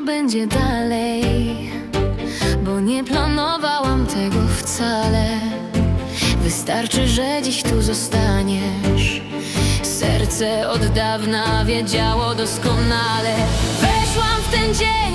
co będzie dalej Bo nie planowałam tego wcale. Wystarczy, że dziś tu zostaniesz. Serce od dawna wiedziało doskonale. Weszłam w ten dzień.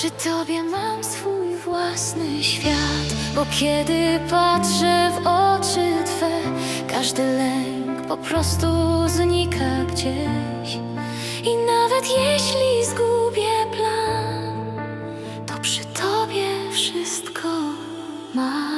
Przy tobie mam swój własny świat Bo kiedy patrzę w oczy twe Każdy lęk po prostu znika gdzieś. I nawet jeśli zgubię plan To przy tobie wszystko mam